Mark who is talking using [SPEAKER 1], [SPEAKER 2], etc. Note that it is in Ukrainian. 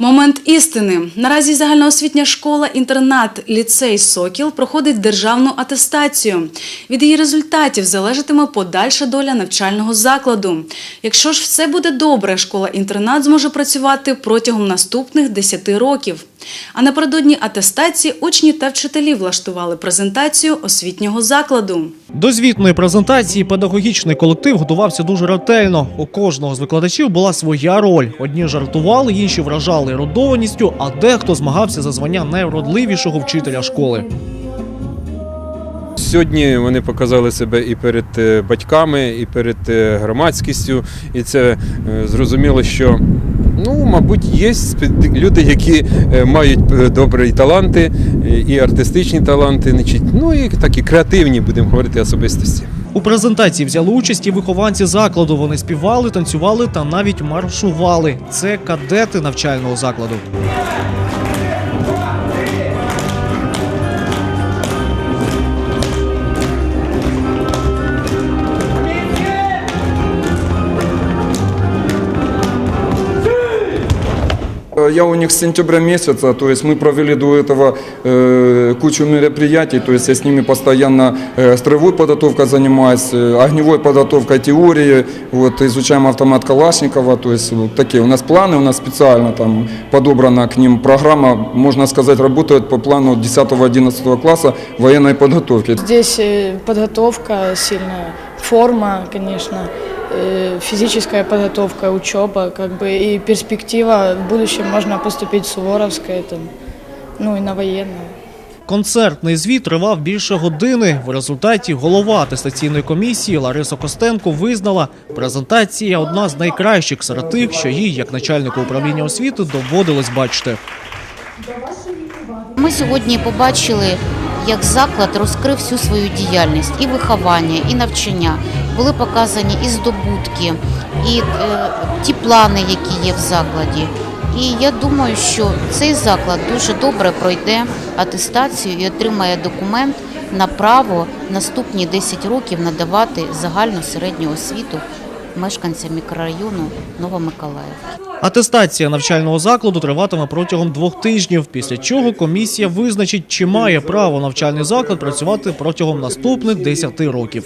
[SPEAKER 1] Момент істини. Наразі загальноосвітня школа-інтернат ліцей Сокіл проходить державну атестацію. Від її результатів залежатиме подальша доля навчального закладу. Якщо ж все буде добре, школа-інтернат зможе працювати протягом наступних 10 років. А напередодні атестації учні та вчителі влаштували презентацію освітнього закладу.
[SPEAKER 2] До звітної презентації педагогічний колектив готувався дуже ретельно. У кожного з викладачів була своя роль. Одні жартували, інші вражали ерудованістю, а дехто змагався за звання найвродливішого вчителя школи.
[SPEAKER 3] Сьогодні вони показали себе і перед е, батьками, і перед е, громадськістю, і це е, зрозуміло, що ну, мабуть, є люди, які мають добрі таланти, і артистичні таланти, ну і такі креативні, будемо говорити, особистості.
[SPEAKER 2] У презентації взяли участь і вихованці закладу. Вони співали, танцювали та навіть маршували. Це кадети навчального закладу.
[SPEAKER 4] Я у них с сентября месяца, то есть мы провели до этого э, кучу мероприятий, то есть я с ними постоянно э, строевой подготовкой занимаюсь, э, огневой подготовкой теории, вот, изучаем автомат Калашникова, то есть вот такие у нас планы, у нас специально там подобрана к ним программа, можно сказать, работает по плану 10-11 класса военной подготовки.
[SPEAKER 5] Здесь э, подготовка сильная, форма, конечно, э, физическая подготовка, учеба, как бы и перспектива в будущем можно поступить в Суворовское, там, ну и на военное.
[SPEAKER 2] Концертний звіт тривав більше години. В результаті голова атестаційної комісії Лариса Костенко визнала, презентація одна з найкращих серед тих, що їй, як начальнику управління освіти, доводилось бачити.
[SPEAKER 6] Ми сьогодні побачили, як заклад розкрив всю свою діяльність і виховання, і навчання. Були показані і здобутки, і е, ті плани, які є в закладі. І я думаю, що цей заклад дуже добре пройде атестацію і отримає документ на право наступні 10 років надавати загальну середню освіту мешканцям мікрорайону Новомиколаївки.
[SPEAKER 2] Атестація навчального закладу триватиме протягом двох тижнів, після чого комісія визначить, чи має право навчальний заклад працювати протягом наступних 10 років.